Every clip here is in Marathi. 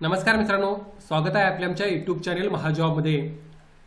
नमस्कार मित्रांनो स्वागत आहे आपल्या आमच्या यूट्यूब चॅनेल महाजॉबमध्ये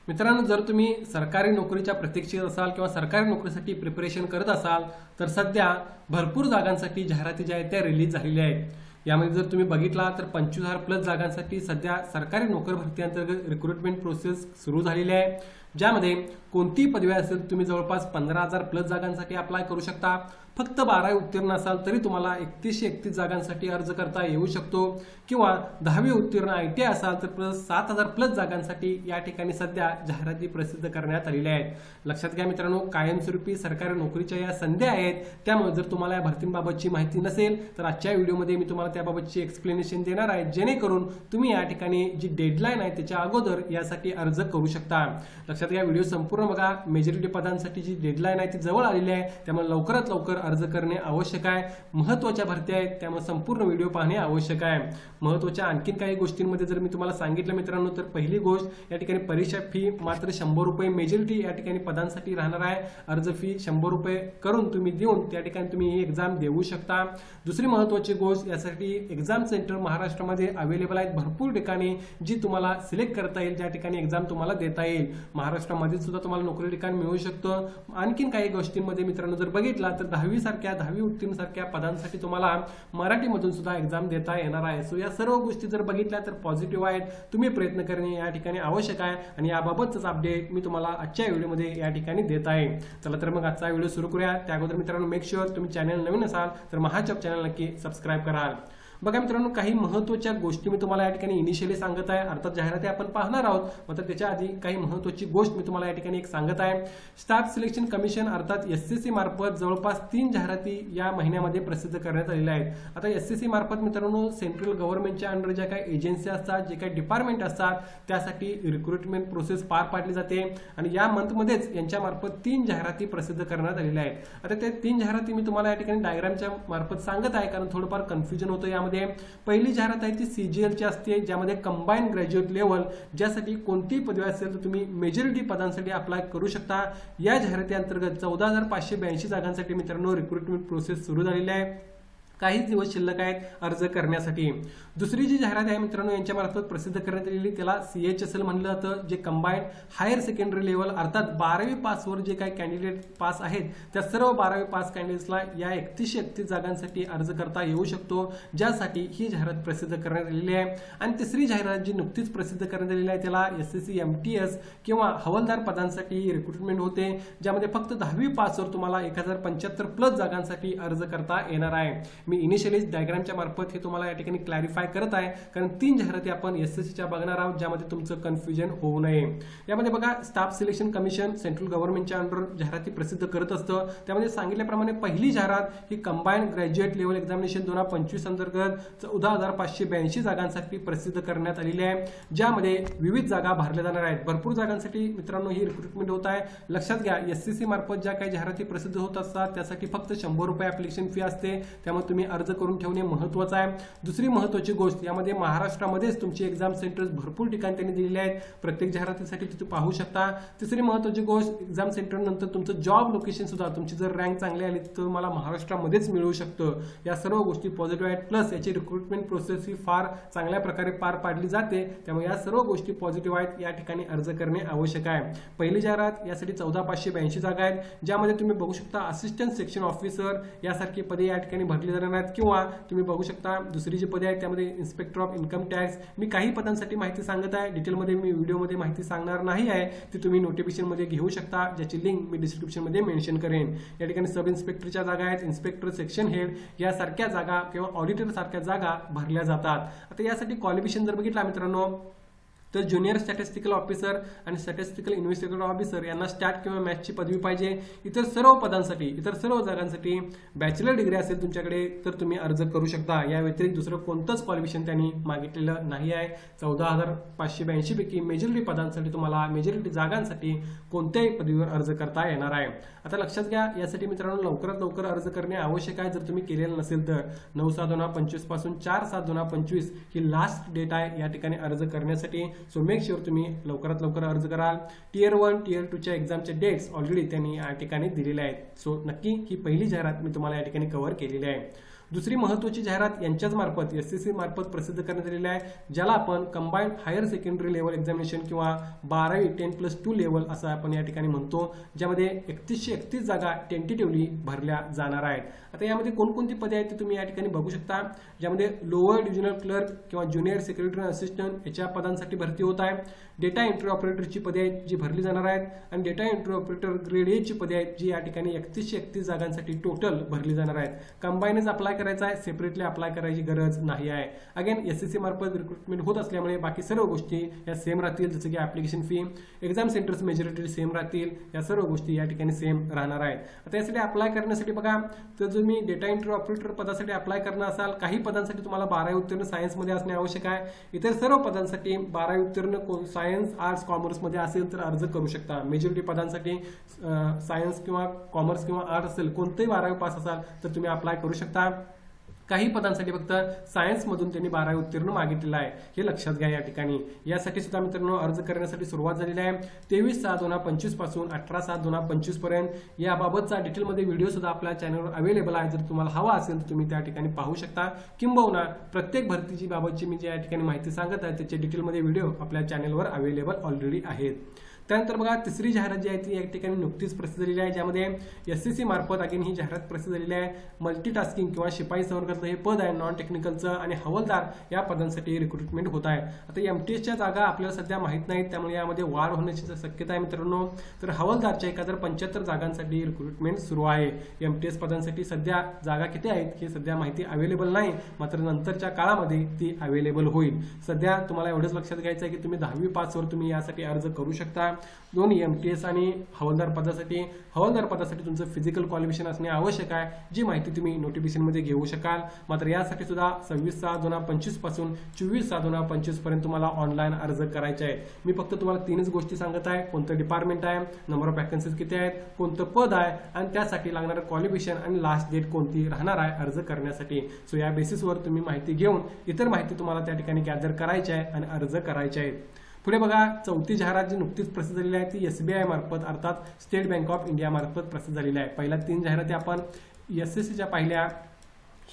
मित्रांनो जर तुम्ही सरकारी नोकरीच्या प्रतीक्षेत असाल किंवा सरकारी नोकरीसाठी प्रिपरेशन करत असाल तर सध्या भरपूर जागांसाठी जाहिराती ज्या आहेत त्या रिलीज झालेल्या आहेत. यामध्ये जर तुम्ही बघितला तर पंचवीस हजार प्लस जागांसाठी सध्या सरकारी नोकर भरती अंतर्गत रिक्रुटमेंट प्रोसेस सुरू झालेली आहे. ज्यामध्ये कोणतीही पदवी असेल तुम्ही जवळपास पंधरा हजार प्लस जागांसाठी अप्लाय करू शकता. फक्त बारावी उत्तीर्ण असाल तरी तुम्हाला एकतीसशे एकतीस जागांसाठी अर्ज करता येऊ शकतो. किंवा दहावी उत्तीर्ण आय टी असाल तर प्लस सात हजार प्लस जागांसाठी या ठिकाणी सध्या जाहिराती प्रसिद्ध करण्यात आलेल्या आहेत. लक्षात घ्या मित्रांनो कायमस्वरूपी सरकारी नोकरीच्या या संध्या आहेत. त्यामुळे जर तुम्हाला या भरतींबाबतची माहिती नसेल तर आजच्या व्हिडिओमध्ये मी तुम्हाला त्याबाबतची एक्सप्लेनेशन देणार आहे. जेणेकरून तुम्ही या ठिकाणी जी डेडलाईन आहे त्याच्या अगोदर यासाठी अर्ज करू शकता. लक्षात घ्या व्हिडिओ संपूर्ण बघा. मेजॉरिटी पदांसाठी जी डेडलाईन आहे ती जवळ आलेली आहे. त्यामुळे लवकरात लवकर अर्ज करणे आवश्यक आहे. महत्त्वाच्या भरती आहेत. त्यामुळे संपूर्ण व्हिडिओ पाहणे आवश्यक आहे. महत्त्वाच्या आणखीन काही गोष्टींमध्ये जर मी तुम्हाला सांगितलं मित्रांनो तर पहिली गोष्ट या ठिकाणी परीक्षा फी मात्र शंभर रुपये मेजॉरिटी या ठिकाणी पदांसाठी राहणार आहे. अर्ज फी शंभर रुपये करून तुम्ही देऊन त्या ठिकाणी तुम्ही ही एक्झाम देऊ शकता. दुसरी महत्वाची गोष्ट यासाठी एक्झाम सेंटर महाराष्ट्रामध्ये अवेलेबल आहेत. भरपूर ठिकाणी जी तुम्हाला सिलेक्ट करता येईल ज्या ठिकाणी एक्झाम तुम्हाला देता येईल. महाराष्ट्रामध्ये सुद्धा तुम्हाला नोकरी ठिकाण मिळू शकतं. आणखीन काही गोष्टींमध्ये मित्रांनो जर बघितला तर दहावी सारख्या दहावी उत्तीर्ण सारख्या पदांसाठी तुम्हाला मराठीमधून सुद्धा एक्झाम देता येणार आहे. सो या सर्व गोष्टी जर बघितल्या तर पॉझिटिव्ह आहेत. तुम्ही प्रयत्न करणे या ठिकाणी आवश्यक आहे. आणि याबाबतच अपडेट मी तुम्हाला आजच्या व्हिडिओमध्ये या ठिकाणी देत आहे. चला तर मग आजचा व्हिडिओ सुरू करूया. त्या अगोदर मित्रांनो मेक शुअर तुम्ही चॅनल नवीन असाल तर महाचप चॅनल नक्की सबस्क्राईब कराल. बघा मित्रांनो काही महत्त्वाच्या गोष्टी मी तुम्हाला या ठिकाणी इनिशियली सांगत आहे. अर्थात जाहिराती आपण पाहणार आहोत मात्र त्याच्या आधी काही महत्त्वाची गोष्ट मी तुम्हाला या ठिकाणी एक सांगत आहे. स्टाफ सिलेक्शन कमिशन अर्थात एस सी मार्फत जवळपास तीन जाहिराती या महिन्यामध्ये प्रसिद्ध करण्यात आलेल्या आहेत. आता एस सी मार्फत मित्रांनो सेंट्रल गव्हर्नमेंटच्या अंडर ज्या काही एजन्सी असतात जे काही डिपार्टमेंट असतात त्यासाठी रिक्रुटमेंट प्रोसेस पार पाडली जाते. आणि या मंथमध्येच यांच्या मार्फत तीन जाहिराती प्रसिद्ध करण्यात आलेल्या आहेत. आता ते तीन जाहिराती मी तुम्हाला या ठिकाणी डायग्रामच्या मार्फत सांगत आहे कारण थोडंफार कन्फ्युजन होतं यामध्ये. पहिली जाहिरात आहे ती सीजीएलची असते ज्यामध्ये कंबाईन ग्रॅज्युएट लेवल ज्यासाठी कोणतीही पदवी असेल तर तुम्ही मेजॉरिटी पदांसाठी अप्लाय करू शकता. या जाहिराती अंतर्गत चौदा हजार पाचशे ब्याऐंशी जागांसाठी मित्रांनो रिक्रुटमेंट प्रोसेस सुरू झालेली आहे. काहीच दिवस शिल्लक आहेत अर्ज करण्यासाठी. दुसरी जी जाहिरात आहे मित्रांनो यांच्या मार्फत प्रसिद्ध करण्यात आलेली त्याला सी एच एस एल म्हणलं जातं जे कंबाईंड हायर सेकंडरी लेवल अर्थात बारावी पासवर जे काही कॅन्डिडेट पास आहेत त्या सर्व बारावी पास कॅन्डिडेट्सला या एकतीसशे एकतीस जागांसाठी अर्ज करता येऊ शकतो. ज्यासाठी ही जाहिरात प्रसिद्ध करण्यात आलेली आहे. आणि तिसरी जाहिरात जी नुकतीच प्रसिद्ध करण्यात आलेली आहे त्याला S S C M T S किंवा हवालदार पदांसाठी रिक्रुटमेंट होते ज्यामध्ये फक्त दहावी पासवर तुम्हाला एक हजार पंच्याहत्तर प्लस जागांसाठी अर्ज करता येणार आहे. मी इनिशियली डायग्रामच्या मार्फत हे तुम्हाला या ठिकाणी क्लॅरिफाय करत आहे. कारण तीन जाहिराती आपण एस एस सीच्या बघणार आहोत ज्यामध्ये तुमचं कन्फ्युजन होऊ नये. यामध्ये बघा स्टाफ सिलेक्शन कमिशन सेंट्रल गव्हर्नमेंटच्या अंडर जाहिराती प्रसिद्ध करत असतं. त्यामध्ये सांगितल्याप्रमाणे पहिली जाहिरात ही कंबाईंड ग्रॅज्युएट लेवल एक्झामिनेशन दोन हजार पंचवीस अंतर्गत चौदा हजार पाचशे ब्याऐंशी जागांसाठी प्रसिद्ध करण्यात आलेली आहे. ज्यामध्ये विविध जागा भरल्या जाणार आहेत. भरपूर जागांसाठी मित्रांनो ही रिक्रुटमेंट होत आहे. लक्षात घ्या एस सी सी मार्फत ज्या काही जाहिराती प्रसिद्ध होत असतात त्यासाठी फक्त शंभर रुपये ऍप्लिकेशन फी असते. त्यामुळे तुम्ही अर्ज करून ठेवणे महत्वाचं आहे. दुसरी महत्वाची गोष्ट यामध्ये महाराष्ट्रामध्येच तुमची एक्झाम सेंटर्स भरपूर ठिकाणी त्यांनी दिलेले आहेत. प्रत्येक जाहिरातीसाठी तुम्ही पाहू शकता. तिसरी महत्वाची गोष्ट एक्झाम सेंटर नंतर तुमचं जॉब लोकेशन सुद्धा तुमची जर रँक चांगली आली तर तुम्हाला महाराष्ट्रामध्येच मिळू शकतं. या सर्व गोष्टी पॉझिटिव्ह आहेत. प्लस याची रिक्रुटमेंट प्रोसेस ही फार चांगल्या प्रकारे पार पाडली जाते. त्यामुळे या सर्व गोष्टी पॉझिटिव्ह आहेत. या ठिकाणी अर्ज करणे आवश्यक आहे. पहिली जाहिरात यासाठी चौदा पाचशे ब्याऐंशी जागा आहेत. ज्यामध्ये तुम्ही बघू शकता असिस्टंट सेक्शन ऑफिसर यासारखी पदे या ठिकाणी भरली जाणार आहेत किंवा तुम्ही बघू शकता दुसरी जी पदे आहेत त्यामध्ये इन्स्पेक्टर ऑफ इन्कम टॅक्स मी काही पदांसाठी माहिती सांगत आहे. डिटेलमध्ये मी व्हिडिओमध्ये माहिती सांगणार नाही आहे. ती तुम्ही नोटिफिकेशनमध्ये घेऊ शकता ज्याची लिंक मी डिस्क्रिप्शनमध्ये मेन्शन करेन. या ठिकाणी सब इन्स्पेक्टरच्या जागा आहेत. इन्स्पेक्टर सेक्शन हेड यासारख्या जागा किंवा ऑडिटर सारख्या जागा भरल्या जातात. आता यासाठी क्वालिफिकेशन जर बघितला मित्रांनो तर ज्युनियर स्टॅटिस्टिकल ऑफिसर आणि स्टॅटिस्टिकल इन्व्हेस्टिगेटर ऑफिसर यांना स्टॅट किंवा मॅथ्सची पदवी पाहिजे. इतर सर्व पदांसाठी इतर सर्व जागांसाठी बॅचलर डिग्री असेल तुमच्याकडे तर तुम्ही अर्ज करू शकता. या व्यतिरिक्त दुसरं कोणतंच क्वालिफिकेशन त्यांनी मागितलेलं नाही आहे. चौदा हजार पाचशे ब्याऐंशी पैकी मेजॉरिटी पदांसाठी तुम्हाला मेजॉरिटी जागांसाठी कोणत्याही पदवीवर अर्ज करता येणार आहे. आता लक्षात घ्या यासाठी मित्रांनो लवकरात लवकर अर्ज करणे आवश्यक आहे. जर तुम्ही केलेलं नसेल तर नऊ सात दोन हजार पंचवीसपासून चार सात दोन हजार पंचवीस ही लास्ट डेट आहे. या ठिकाणी अर्ज करण्यासाठी सो मेक शुअर तुम्ही लवकरात लवकर अर्ज कराल. टीयर वन टीयर टूच्या एक्झामचे डेट्स ऑलरेडी त्यांनी या ठिकाणी दिलेले आहेत. सो नक्की ही पहिली जाहिरात मी तुम्हाला या ठिकाणी कव्हर केलेली आहे. दुसरी महत्त्वाची जाहिरात यांच्याच मार्फत एस एस सी मार्फत प्रसिद्ध करण्यात आलेली आहे ज्याला आपण combined higher secondary level examination किंवा बारावी टेन प्लस टू लेवल असं आपण या ठिकाणी म्हणतो ज्यामध्ये एकतीसशे एकतीस जागा टेंटेटिव्हली भरल्या जाणार आहेत. आता यामध्ये कोणकोणती पदे आहेत ते तुम्ही या ठिकाणी बघू शकता ज्यामध्ये लोअर डिव्हिजनल क्लर्क किंवा ज्युनियर सेक्रेटरी असिस्टंट याच्या पदांसाठी भरती होत आहे. डेटा एंट्री ऑपरेटरची पदे आहेत जी भरली जाणार आहेत आणि डेटा एंट्री ऑपरेटर ग्रेड एची पदे आहेत जी या ठिकाणी एकतीसशे एकतीस जागांसाठी टोटल भरली जाणार आहेत. कंबाईनच आपला करायचा आहे सेपरेटली अप्लाय करायची गरज नाही आहे. अगेन एस एस सी मार्फत रिक्रुटमेंट होत असल्यामुळे बाकी सर्व गोष्टी या सेम राहतील जसं की application fee exam centres majority same राहतील या सर्व गोष्टी या ठिकाणी सेम राहणार आहेत. आता यासाठी अप्लाय करण्यासाठी बघा तर तुम्ही डेटा एंट्री ऑपरेटर पदासाठी अप्लाय करणार असाल काही पदांसाठी तुम्हाला बारावी उत्तीर्ण सायन्समध्ये असणे आवश्यक आहे. इतर सर्व पदांसाठी बारावी उत्तीर्ण सायन्स आर्ट्स कॉमर्समध्ये असेल तर अर्ज करू शकता. मेजॉरिटी पदांसाठी सायन्स किंवा कॉमर्स किंवा आर्ट असेल कोणतेही बारावी पास असाल तर तुम्ही अप्लाय करू शकता. काही पदांसाठी फक्त सायन्समधून त्यांनी बारावी उत्तीर्ण मागितलेलं आहे. हे लक्षात घ्या या ठिकाणी. यासाठी सुद्धा मित्रांनो अर्ज करण्यासाठी सुरुवात झालेली आहे. तेवीस सहा दोन हजार पंचवीसपासून अठरा सात दोन हजार पंचवीसपर्यंत याबाबतचा डिटेलमध्ये व्हिडिओ सुद्धा आपल्या चॅनलवर अवेलेबल आहे. जर तुम्हाला हवा असेल तर तुम्ही त्या ठिकाणी पाहू शकता. किंबहुना प्रत्येक भरतीची बाबतची मी ज्या ठिकाणी माहिती सांगत आहे त्याचे डिटेलमध्ये व्हिडिओ आपल्या चॅनलवर अवेलेबल ऑलरेडी आहेत. त्यानंतर बघा तिसरी जाहिरात जी आहे ती या ठिकाणी नुकतीच प्रसिद्ध झालेली आहे ज्यामध्ये एस सी सी मार्फत अगेन ही जाहिरात प्रसिद्ध झालेली आहे. मल्टीटास्किंग किंवा शिपाई संवर्गातलं हे पद आहे नॉन टेक्निकलचं आणि हवालदार या पदांसाठी रिक्रुटमेंट होत आहे. आता एम टी एसच्या जागा आपल्याला सध्या माहीत नाहीत त्यामुळे यामध्ये वाढ होण्याची शक्यता आहे मित्रांनो. तर हवालदारच्या एक हजार पंच्याहत्तर जागांसाठी रिक्रुटमेंट सुरू आहे. एम टी एस पदांसाठी सध्या जागा किती आहेत हे सध्या माहिती अवेलेबल नाही मात्र नंतरच्या काळामध्ये ती अवेलेबल होईल. सध्या तुम्हाला एवढंच लक्षात घ्यायचं आहे की तुम्ही दहावी पासवर तुम्ही यासाठी अर्ज करू शकता. दोन एम टी एस आणि हवालदार पदासाठी. हवालदार पदासाठी तुमचं फिजिकल क्वालिफिकेशन असणे आवश्यक आहे जी माहिती तुम्ही नोटिफिकेशनमध्ये घेऊ शकाल. मात्र यासाठी सुद्धा सव्वीस सहा दोन हजार पंचवीसपासून चोवीस सहा दोन हजार पंचवीसपर्यंत तुम्हाला ऑनलाईन अर्ज करायचे आहे मी फक्त तुम्हाला तीनच गोष्टी सांगत आहे. कोणतं डिपार्टमेंट आहे नंबर ऑफ वॅकन्सीज किती आहेत कोणतं पद आहे आणि त्यासाठी लागणारं क्वालिफिकेशन आणि लास्ट डेट कोणती राहणार आहे अर्ज करण्यासाठी. सो या बेसिसवर तुम्ही माहिती घेऊन इतर माहिती तुम्हाला त्या ठिकाणी गॅदर करायची आहे आणि अर्ज करायचे आहेत. पुढे बघा चौथी जाहिरात जी नुकतीच प्रसिद्ध झालेली आहे ती एसबीआय मार्फत अर्थात स्टेट बँक ऑफ इंडिया मार्फत प्रसिद्ध झालेली आहे. पहिल्या तीन जाहिराती आपण एस एस सीच्या पाहिल्या.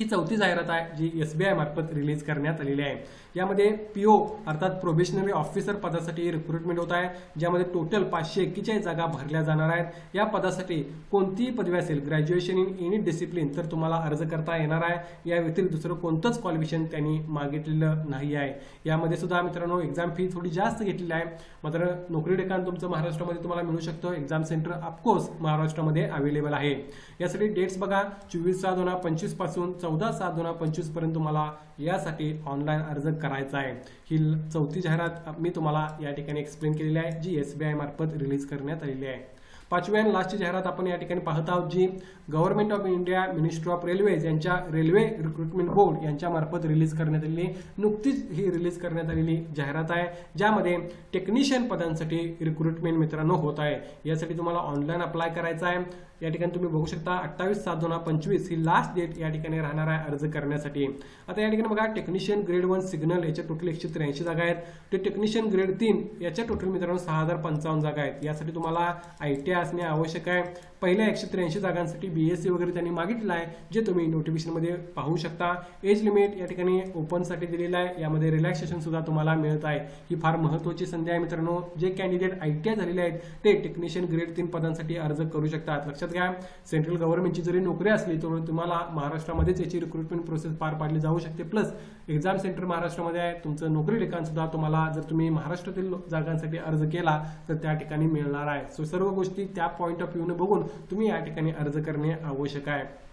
ही चौथी जाहिरात आहे जी एस बी मार्फत रिलीज करण्यात आलेली आहे. यामध्ये पीओ अर्थात प्रोबेशनरी ऑफिसर पदासाठी रिक्रुटमेंट होत आहे ज्यामध्ये टोटल पाचशे एक्केचाळीस जागा भरल्या जाणार आहेत. या पदासाठी कोणतीही पदवी असेल ग्रॅज्युएशन इन एनी डिसिप्लिन तर तुम्हाला अर्ज करता येणार आहे. या व्यतिरिक्त दुसरं कोणतंच क्वालिफिकेशन त्यांनी मागितलेलं नाही आहे. यामध्ये सुद्धा मित्रांनो एक्झाम फी थोडी जास्त घेतलेली आहे. मात्र नोकरी ठिकाण तुमचं महाराष्ट्रामध्ये तुम्हाला मिळू शकतो. एक्झाम सेंटर ऑफकोर्स महाराष्ट्रामध्ये अवेलेबल आहे. यासाठी डेट्स बघा चोवीस सहा दोन हजार पंचवीसपासून चौदा सात दोन हजार पंचवीसपर्यंत तुम्हाला यासाठी ऑनलाईन अर्ज करायचा आहे. ही चौथी जाहिरात मी तुम्हाला या ठिकाणी एक्सप्लेन केलेली आहे जी एस बी आय मार्फत रिलीज करण्यात आलेली आहे. पाचवी आणि लास्टची जाहिरात आपण या ठिकाणी पाहत आहोत जी government of India ministry of railways यांच्या रेल्वे रिक्रुटमेंट बोर्ड यांच्यामार्फत रिलीज करण्यात आलेली नुकतीच ही रिलीज करण्यात आलेली जाहिरात आहे ज्यामध्ये टेक्निशियन पदांसाठी रिक्रुटमेंट मित्रांनो होत आहे. यासाठी तुम्हाला ऑनलाईन अप्लाय करायचा आहे. या ठिकाणी तुम्ही बघू शकता अठ्ठावीस सात दोन हजार पंचवीस ही लास्ट डेट या ठिकाणी राहणार आहे अर्ज करण्यासाठी. आता या ठिकाणी बघा टेक्निशियन ग्रेड वन सिग्नल याच्या टोटल एकशे त्र्याऐंशी जागा आहेत. ते टेक्निशियन ग्रेड तीन याच्या टोटल मित्रांनो सहा हजार पंचावन्न जागा आहेत. यासाठी तुम्हाला आय टी आय असणे आवश्यक आहे. पहिल्या एकशे त्र्याऐंशी जागांसाठी सी वगैरे त्यांनी मागितलं आहे जे तुम्ही नोटिफिकेशनमध्ये पाहू शकता. एज लिमिट या ठिकाणी ओपनसाठी दिलेलं आहे. यामध्ये रिलॅक्सेशन सुद्धा तुम्हाला मिळत आहे. ही फार महत्त्वाची संधी आहे मित्रांनो. जे कॅन्डिडेट आय टी आय झालेले आहेत ते टेक्निशियन ग्रेड तीन पदांसाठी अर्ज करू शकतात. लक्षात घ्या सेंट्रल गव्हर्नमेंटची जरी नोकरी असली तर तुम्हाला महाराष्ट्रामध्येच याची रिक्रुटमेंट प्रोसेस पार पाडली जाऊ शकते. प्लस एक्झाम सेंटर महाराष्ट्रामध्ये आहे. तुमचं नोकरी ठिकाण सुद्धा तुम्हाला जर तुम्ही महाराष्ट्रातील जागांसाठी अर्ज केला तर त्या ठिकाणी मिळणार आहे. सो सर्व गोष्टी त्या पॉईंट ऑफ व्ह्यूने बघून तुम्ही या ठिकाणी अर्ज करणे आवश्यक आहे.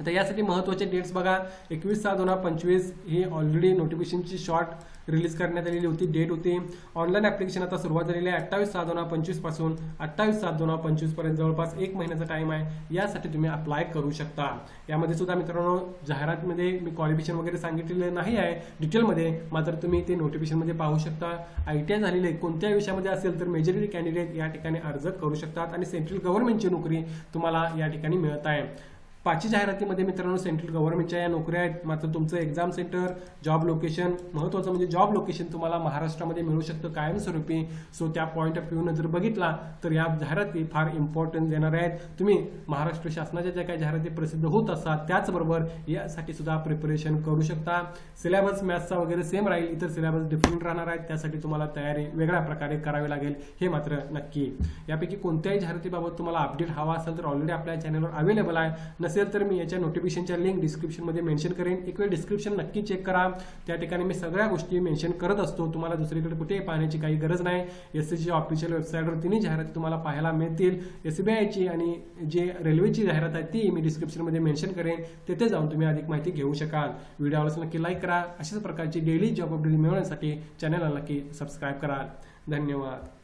आता यासाठी महत्त्वाचे डेट्स बघा. एकवीस सहा दोन हजार पंचवीस ही ऑलरेडी नोटिफिकेशनची शॉर्ट रिलीज करण्यात आलेली होती डेट होती. ऑनलाईन ऍप्लिकेशन आता सुरुवात झालेली आहे. अठ्ठावीस सहा दोन हजार पंचवीसपासून अठ्ठावीस सात दोन हजार पंचवीसपर्यंत जवळपास एक महिन्याचा टाइम आहे. यासाठी तुम्ही अप्लाय करू शकता. यामध्ये सुद्धा मित्रांनो जाहिरातमध्ये मी क्वालिफिकेशन वगैरे सांगितलेलं नाही आहे. डिटेलमध्ये मात्र तुम्ही ते नोटिफिकेशनमध्ये पाहू शकता. आय टी आय झालेले कोणत्या विषयामध्ये असेल तर मेजॉरिटी कॅन्डिडेट या ठिकाणी अर्ज करू शकतात आणि सेंट्रल गव्हर्नमेंटची नोकरी तुम्हाला या ठिकाणी मिळत आहे. पाचही जाहिरातीमध्ये मित्रांनो सेंट्रल गव्हर्नमेंटच्या या नोकऱ्या आहेत. मात्र तुमचं एक्झाम सेंटर जॉब लोकेशन महत्त्वाचं म्हणजे जॉब लोकेशन तुम्हाला महाराष्ट्रामध्ये मिळू शकतं कायमस्वरूपी. सो त्या पॉईंट ऑफ व्ह्यूनं जर बघितला तर या जाहिराती फार इम्पॉर्टन्स देणार आहेत. तुम्ही महाराष्ट्र शासनाच्या ज्या काही जाहिराती प्रसिद्ध होत असतात त्याचबरोबर यासाठी सुद्धा प्रिपरेशन करू शकता. सिलेबस मॅथ्सचा वगैरे सेम राहील इतर सिलेबस डिफरंट राहणार आहेत. त्यासाठी तुम्हाला तयारी वेगळ्या प्रकारे करावी लागेल हे मात्र नक्की. यापैकी कोणत्याही जाहिरातीबाबत तुम्हाला अपडेट हवा असेल तर ऑलरेडी आपल्या चॅनलवर अवेलेबल आहे. नसेल तर मी याच्या नोटिफिकेशनच्या लिंक डिस्क्रिप्शनमध्ये मेन्शन करेन. एक वेळ डिस्क्रिप्शन नक्की चेक करा. त्या ठिकाणी मी सगळ्या गोष्टी मेन्शन करत असतो. तुम्हाला दुसरीकडे कुठेही पाहण्याची काही गरज नाही. एस सी ऑफिशियल वेबसाईटवर तिन्ही जाहिराती तुम्हाला पाहायला मिळतील. एस बी आयची आणि जे रेल्वेची जाहिरात आहे ती मी डिस्क्रिप्शनमध्ये मेन्शन करेन. तेथे जाऊन तुम्ही अधिक माहिती घेऊ शकाल. व्हिडिओ आवडल्यास नक्की लाईक करा. अशाच प्रकारची डेली जॉब अपडेट मिळवण्यासाठी चॅनलला नक्की सबस्क्राईब करा धन्यवाद.